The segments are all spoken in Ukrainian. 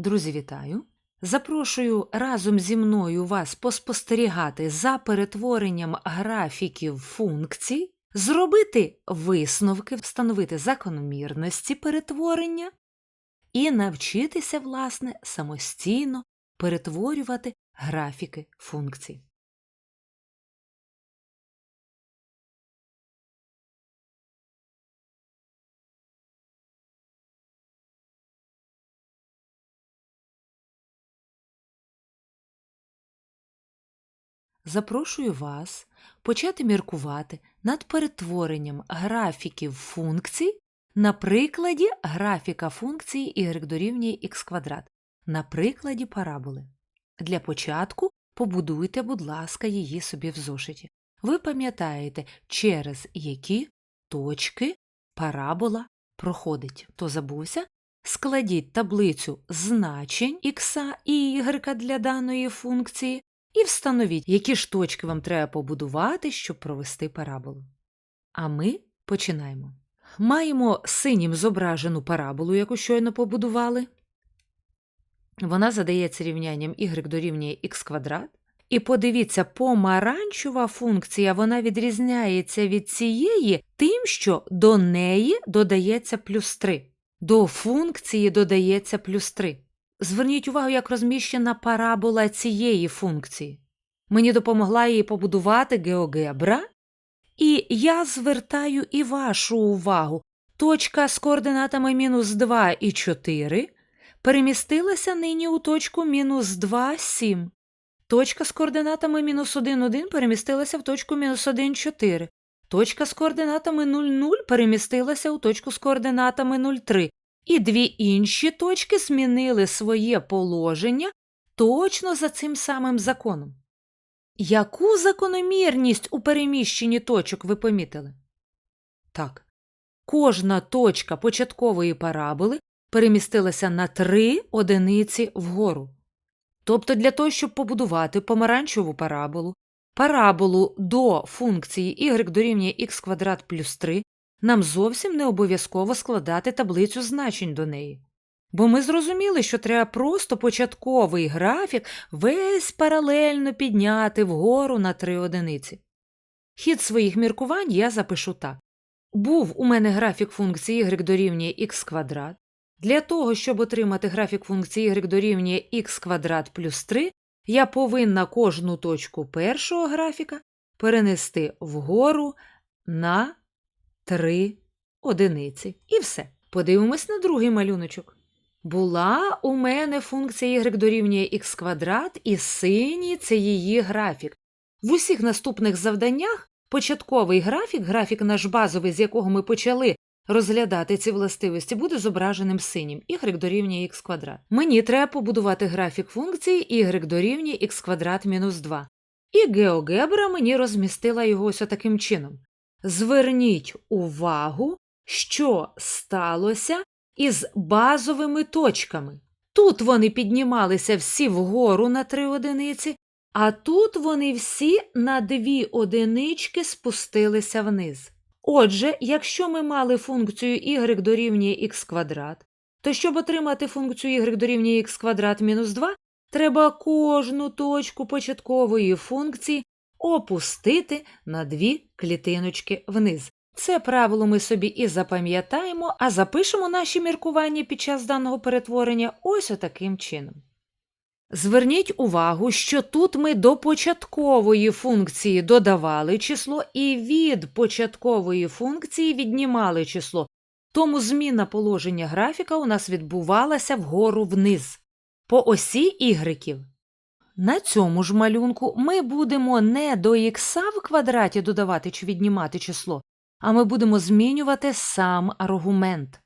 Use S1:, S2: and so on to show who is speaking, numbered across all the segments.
S1: Друзі, вітаю! Запрошую разом зі мною вас поспостерігати за перетворенням графіків функцій, зробити висновки, встановити закономірності перетворення і навчитися, власне, самостійно перетворювати графіки функцій. Запрошую вас почати міркувати над перетворенням графіків функцій на прикладі графіка функції y дорівнює х квадрат, на прикладі параболи. Для початку побудуйте, будь ласка, її собі в зошиті. Ви пам'ятаєте, через які точки парабола проходить. То забувся? Складіть таблицю значень х і y для даної функції і встановіть, які ж точки вам треба побудувати, щоб провести параболу. А ми починаємо. Маємо синім зображену параболу, яку щойно побудували. Вона задається рівнянням y дорівнює х квадрат. І подивіться, помаранчева функція вона відрізняється від цієї тим, що до неї додається плюс 3. До функції додається плюс 3. Зверніть увагу, як розміщена парабола цієї функції. Мені допомогла її побудувати геогебра, і я звертаю і вашу увагу. Точка з координатами мінус 2 і 4 перемістилася нині у точку мінус 2, 7. Точка з координатами мінус 1, 1 перемістилася в точку мінус 1, 4. Точка з координатами 0, 0 перемістилася у точку з координатами 0, 3. І дві інші точки змінили своє положення точно за цим самим законом. Яку закономірність у переміщенні точок ви помітили? Так, кожна точка початкової параболи перемістилася на три одиниці вгору. Тобто для того, щоб побудувати помаранчеву параболу, параболу до функції y дорівнює х квадрат плюс 3, нам зовсім не обов'язково складати таблицю значень до неї. Бо ми зрозуміли, що треба просто початковий графік весь паралельно підняти вгору на три одиниці. Хід своїх міркувань я запишу так. Був у мене графік функції y дорівнює х квадрат. Для того, щоб отримати графік функції y дорівнює х квадрат плюс 3, я повинна кожну точку першого графіка перенести вгору на 3 одиниці. І все. Подивимось на другий малюночок. Була у мене функція y дорівнює х квадрат, і синій це її графік. В усіх наступних завданнях початковий графік, графік наш базовий, з якого ми почали розглядати ці властивості, буде зображеним синім y дорівнює х квадрат. Мені треба побудувати графік функції y дорівнює х квадрат мінус 2. І геогебра мені розмістила його ось таким чином. Зверніть увагу, що сталося із базовими точками. Тут вони піднімалися всі вгору на три одиниці, а тут вони всі на дві одинички спустилися вниз. Отже, якщо ми мали функцію y дорівнює х квадрат, то щоб отримати функцію y дорівнює х квадрат мінус 2, треба кожну точку початкової функції опустити на дві клітиночки вниз. Це правило ми собі і запам'ятаємо, а запишемо наші міркування під час даного перетворення ось отаким чином. Зверніть увагу, що тут ми до початкової функції додавали число і від початкової функції віднімали число, тому зміна положення графіка у нас відбувалася вгору вниз. По осі ігреків. На цьому ж малюнку ми будемо не до х в квадраті додавати чи віднімати число, а ми будемо змінювати сам аргумент.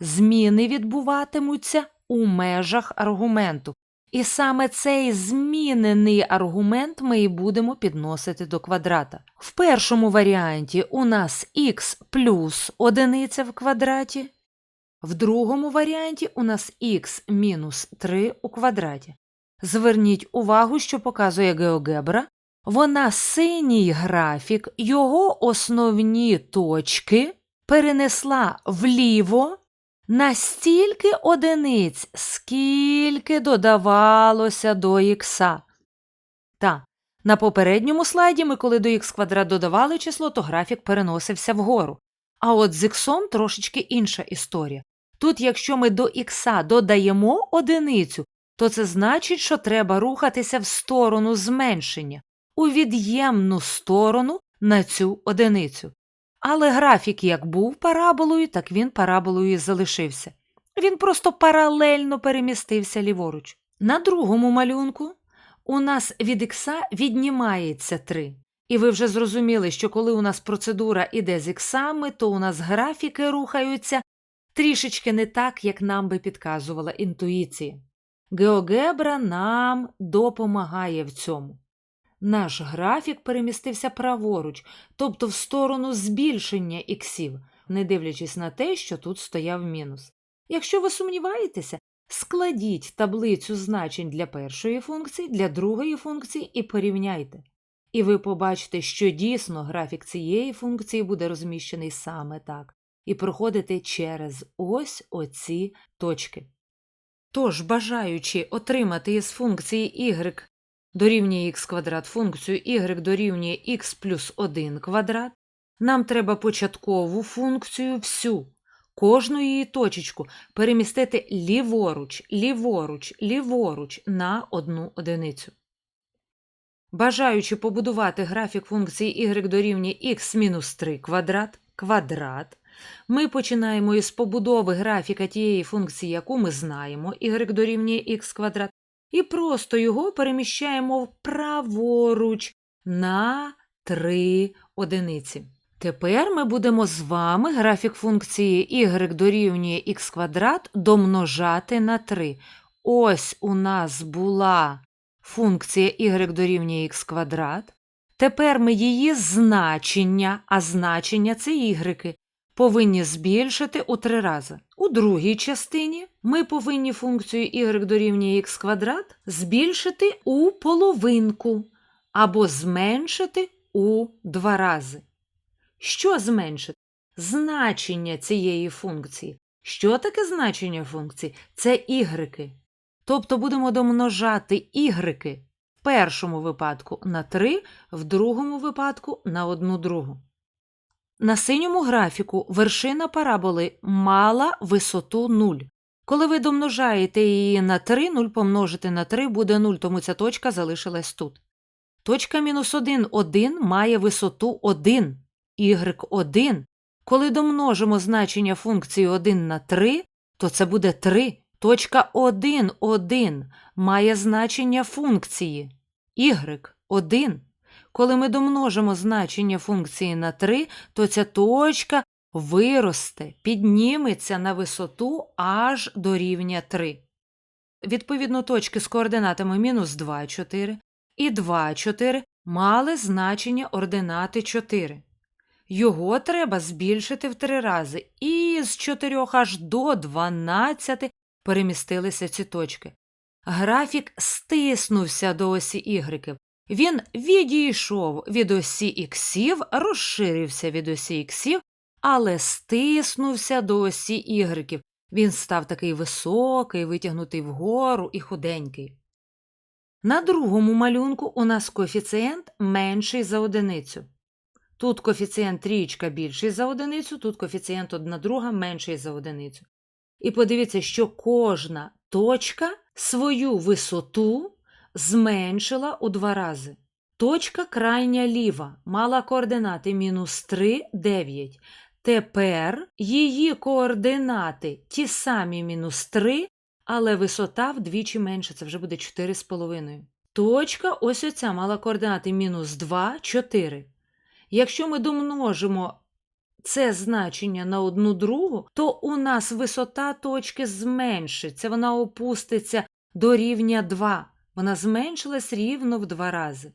S1: Зміни відбуватимуться у межах аргументу. І саме цей змінений аргумент ми і будемо підносити до квадрата. В першому варіанті у нас х плюс одиниця в квадраті, в другому варіанті у нас х мінус 3 у квадраті. Зверніть увагу, що показує геогебра. Вона синій графік, його основні точки перенесла вліво настільки одиниць, скільки додавалося до ікса. Та, на попередньому слайді ми, коли до х квадрат додавали число, то графік переносився вгору. А от з іксом трошечки інша історія. Тут, якщо ми до ікса додаємо одиницю, то це значить, що треба рухатися в сторону зменшення, у від'ємну сторону на цю одиницю. Але графік як був параболою, так він параболою і залишився. Він просто паралельно перемістився ліворуч. На другому малюнку у нас від ікса віднімається 3. І ви вже зрозуміли, що коли у нас процедура іде з іксами, то у нас графіки рухаються трішечки не так, як нам би підказувала інтуїція. Геогебра нам допомагає в цьому. Наш графік перемістився праворуч, тобто в сторону збільшення іксів, не дивлячись на те, що тут стояв мінус. Якщо ви сумніваєтеся, складіть таблицю значень для першої функції, для другої функції і порівняйте. І ви побачите, що дійсно графік цієї функції буде розміщений саме так, і проходити через ось оці точки. Тож, бажаючи отримати із функції y дорівнює х квадрат функцію y дорівнює х плюс 1 квадрат, нам треба початкову функцію всю, кожну її точечку перемістити ліворуч, ліворуч, ліворуч на одну одиницю. Бажаючи побудувати графік функції y дорівнює х мінус 3 квадрат, квадрат, ми починаємо із побудови графіка тієї функції, яку ми знаємо, y дорівнює х квадрат, і просто його переміщаємо праворуч на 3 одиниці. Тепер ми будемо з вами графік функції y дорівнює х квадрат домножати на 3. Ось у нас була функція y дорівнює х квадрат. Тепер ми її значення, а значення це y, повинні збільшити у три рази. У другій частині ми повинні функцію y дорівнює х квадрат збільшити у половинку або зменшити у два рази. Що зменшити? Значення цієї функції. Що таке значення функції? Це ігрики. Тобто будемо домножати ігрики в першому випадку на 3, в другому випадку на одну другу. На синьому графіку вершина параболи мала висоту 0. Коли ви домножаєте її на 3, 0 помножити на 3 буде 0, тому ця точка залишилась тут. Точка мінус 1, 1 має висоту 1, y1. Коли домножимо значення функції 1 на 3, то це буде 3. Точка 1, 1 має значення функції y1. Коли ми домножимо значення функції на 3, то ця точка виросте, підніметься на висоту аж до рівня 3. Відповідно, точки з координатами мінус 2, 4 і 2, 4 мали значення ординати 4. Його треба збільшити в три рази, і з 4 аж до 12 перемістилися ці точки. Графік стиснувся до осі ігреків. Він відійшов від осі іксів, розширився від осі іксів, але стиснувся до осі ігреків. Він став такий високий, витягнутий вгору і худенький. На другому малюнку у нас коефіцієнт менший за одиницю. Тут коефіцієнт трієчка більший за одиницю, тут коефіцієнт одна друга менший за одиницю. І подивіться, що кожна точка свою висоту зменшила у два рази. Точка крайня ліва мала координати мінус 3, 9. Тепер її координати ті самі мінус 3, але висота вдвічі менша, це вже буде 4,5. Точка ось оця мала координати мінус 2, 4. Якщо ми домножимо це значення на одну другу, то у нас висота точки зменшиться, вона опуститься до рівня 2. Вона зменшилась рівно в два рази.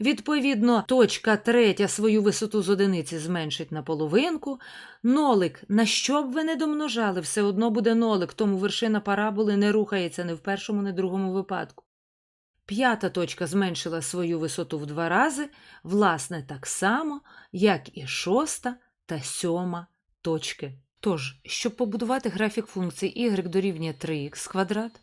S1: Відповідно, точка третя свою висоту з одиниці зменшить на половинку. Нолик, на що б ви не домножали, все одно буде нолик, тому вершина параболи не рухається ні в першому, ні в другому випадку. П'ята точка зменшила свою висоту в два рази, власне, так само, як і шоста та сьома точки. Тож, щоб побудувати графік функції y дорівнює 3х квадрат,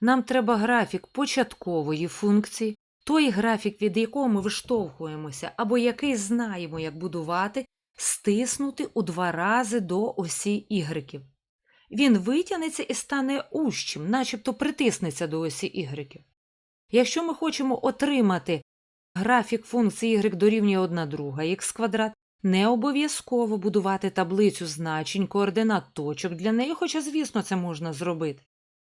S1: нам треба графік початкової функції, той графік, від якого ми виштовхуємося, або який знаємо, як будувати, стиснути у два рази до осі y. Він витягнеться і стане ущим, начебто притиснеться до осі y. Якщо ми хочемо отримати графік функції y дорівнює 1 друга х квадрат, не обов'язково будувати таблицю значень координат точок для неї, хоча, звісно, це можна зробити.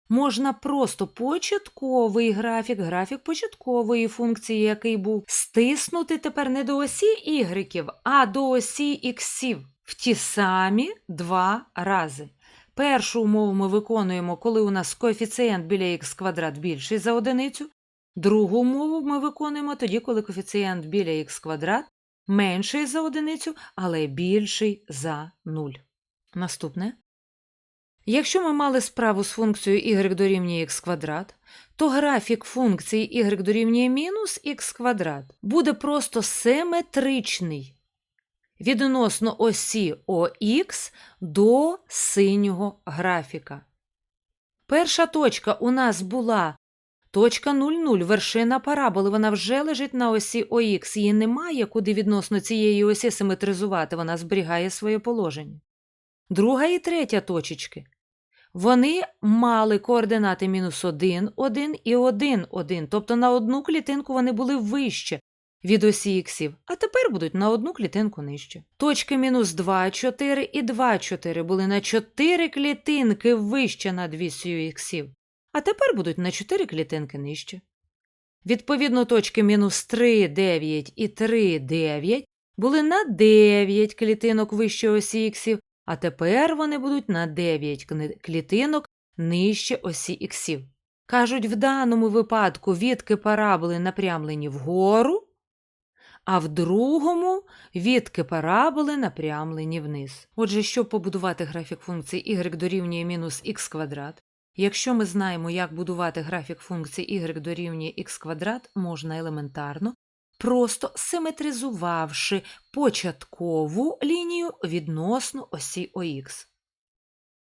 S1: Можна просто початковий графік, графік початкової функції, який був, стиснути тепер не до осі y, а до осі іксів в ті самі два рази. Першу умову ми виконуємо, коли у нас коефіцієнт біля х квадрат більший за одиницю. Другу умову ми виконуємо тоді, коли коефіцієнт біля х квадрат менший за одиницю, але більший за 0. Наступне. Якщо ми мали справу з функцією y дорівнює х квадрат, то графік функції y дорівнює мінус х квадрат буде просто симетричний відносно осі ОХ до синього графіка. Перша точка у нас була точка 0,0, вершина параболи, вона вже лежить на осі ОХ, її немає куди відносно цієї осі симетризувати, вона зберігає своє положення. Друга і третя точечки. Вони мали координати мінус 1, 1 і 1, 1, тобто на одну клітинку вони були вище від осі іксів, а тепер будуть на одну клітинку нижче. Точки мінус 2, 4 і 2, 4 були на 4 клітинки вище над вісію іксів, а тепер будуть на 4 клітинки нижче. Відповідно, точки мінус 3, 9 і 3, 9 були на 9 клітинок вище осі іксів, а тепер вони будуть на 9 клітинок нижче осі іксів. Кажуть, в даному випадку відки параболи напрямлені вгору, а в другому відки параболи напрямлені вниз. Отже, щоб побудувати графік функції y дорівнює мінус х квадрат, якщо ми знаємо, як будувати графік функції y дорівнює х квадрат, можна елементарно, просто симетризувавши початкову лінію відносно осі ОХ.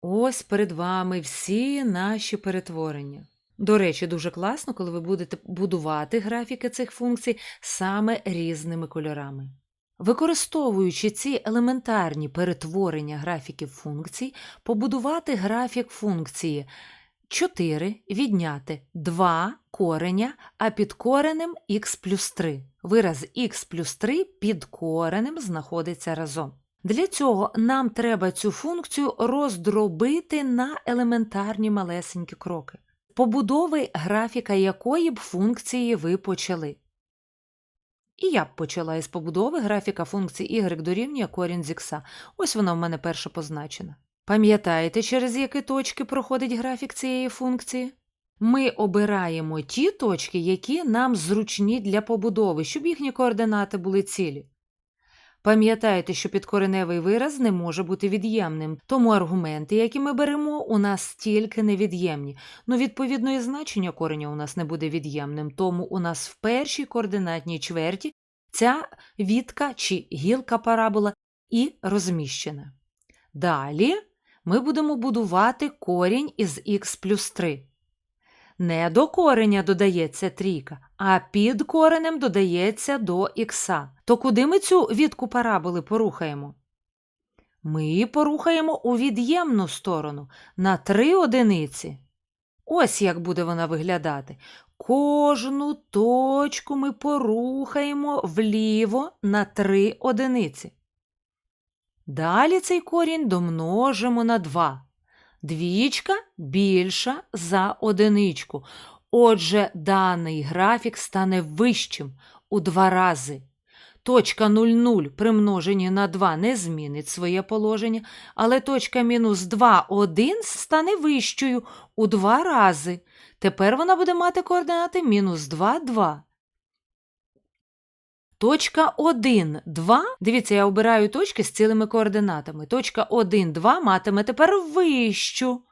S1: Ось перед вами всі наші перетворення. До речі, дуже класно, коли ви будете будувати графіки цих функцій саме різними кольорами. Використовуючи ці елементарні перетворення графіків функцій, побудувати графік функції 4 відняти 2 кореня, а під коренем х плюс 3. Вираз х плюс 3 під коренем знаходиться разом. Для цього нам треба цю функцію роздробити на елементарні малесенькі кроки, побудови графіка якої б функції ви почали. І я б почала із побудови графіка функції y дорівнює корінь з х. Ось вона в мене перша позначена. Пам'ятаєте, через які точки проходить графік цієї функції? Ми обираємо ті точки, які нам зручні для побудови, щоб їхні координати були цілі. Пам'ятайте, що підкореневий вираз не може бути від'ємним, тому аргументи, які ми беремо, у нас тільки невід'ємні. Ну, відповідно, і значення кореня у нас не буде від'ємним, тому у нас в першій координатній чверті ця вітка чи гілка парабола і розміщена. Далі ми будемо будувати корінь із х плюс 3. Не до кореня додається трійка, а під коренем додається до х. То куди ми цю відку параболи порухаємо? Ми порухаємо у від'ємну сторону на 3 одиниці. Ось як буде вона виглядати. Кожну точку ми порухаємо вліво на 3 одиниці. Далі цей корінь домножимо на 2. Двічка більша за одиничку. Отже, даний графік стане вищим у два рази. Точка 0,0 при множенні на 2 не змінить своє положення, але точка мінус 2, 1 стане вищою у два рази. Тепер вона буде мати координати мінус 2, 2. Точка 1, 2. Дивіться, я обираю точки з цілими координатами. Точка 1, 2 матиме тепер вищу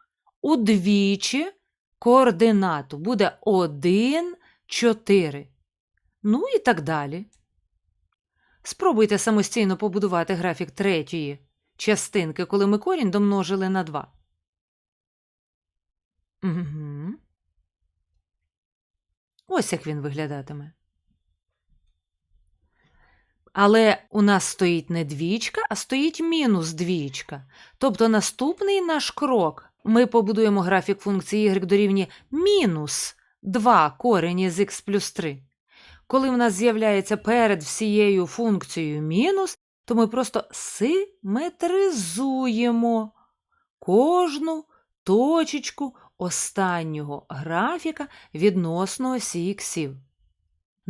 S1: удвічі координату. Буде 1, 4. Ну і так далі. Спробуйте самостійно побудувати графік третьої частинки, коли ми корінь домножили на 2. Угу. Ось як він виглядатиме. Але у нас стоїть не двічка, а стоїть мінус двічка. Тобто наступний наш крок ми побудуємо графік функції y дорівнює мінус 2 корень із х плюс 3. Коли в нас з'являється перед всією функцією мінус, то ми просто симетризуємо кожну точечку останнього графіка відносно осі іксів.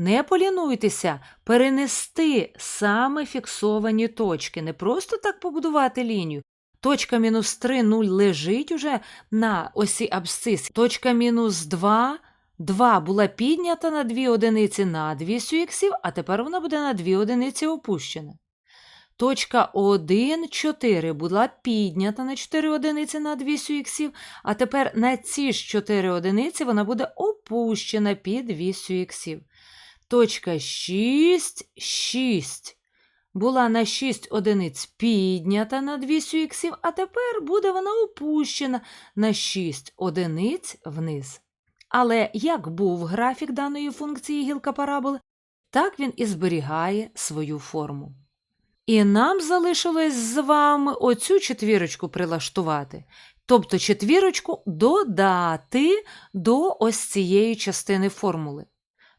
S1: Не полінуйтеся перенести саме фіксовані точки, не просто так побудувати лінію. Точка мінус 3, 0 лежить уже на осі абсцис. Точка мінус 2, 2 була піднята на 2 одиниці на 2 іксів, а тепер вона буде на 2 одиниці опущена. Точка 1, 4 була піднята на 4 одиниці на 2 іксів, а тепер на ці ж 4 одиниці вона буде опущена під 2 іксів. Точка 6, 6 була на 6 одиниць піднята на 2 іксів, а тепер буде вона опущена на 6 одиниць вниз. Але як був графік даної функції гілка параболи, так він і зберігає свою форму. І нам залишилось з вами оцю четвірочку прилаштувати. Тобто четвірочку додати до ось цієї частини формули.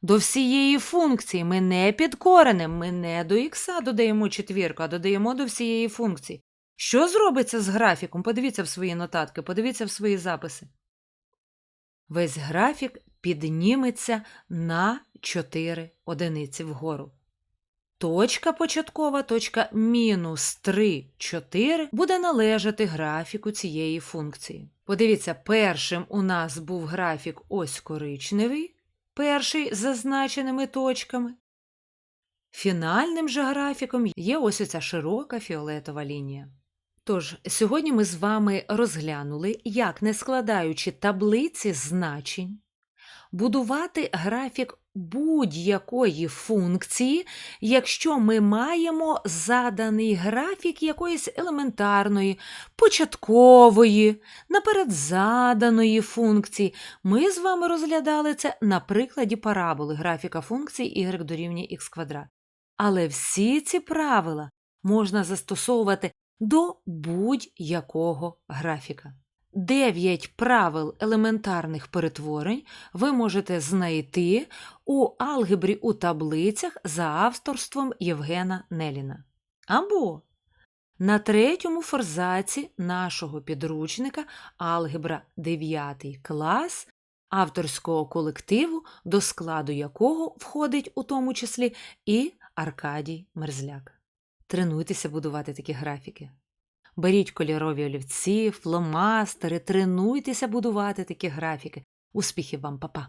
S1: До всієї функції ми не під коренем, ми не до х додаємо четвірку, а додаємо до всієї функції. Що зробиться з графіком? Подивіться в свої нотатки, подивіться в свої записи. Весь графік підніметься на 4 одиниці вгору. Точка початкова, точка мінус 3, 4 буде належати графіку цієї функції. Подивіться, першим у нас був графік ось коричневий, перший з зазначеними точками. Фінальним же графіком є ось оця широка фіолетова лінія. Тож, сьогодні ми з вами розглянули, як, не складаючи таблиці значень, будувати графік будь-якої функції, якщо ми маємо заданий графік якоїсь елементарної, початкової, напередзаданої функції. Ми з вами розглядали це на прикладі параболи графіка функції y дорівнює х квадрат. Але всі ці правила можна застосовувати до будь-якого графіка. Дев'ять правил елементарних перетворень ви можете знайти у алгебрі у таблицях за авторством Євгена Неліна. Або на третьому форзаці нашого підручника Алгебра 9 клас авторського колективу, до складу якого входить у тому числі і Аркадій Мерзляк. Тренуйтеся будувати такі графіки. Беріть кольорові олівці, фломастери, тренуйтеся будувати такі графіки. Успіхів вам, папа!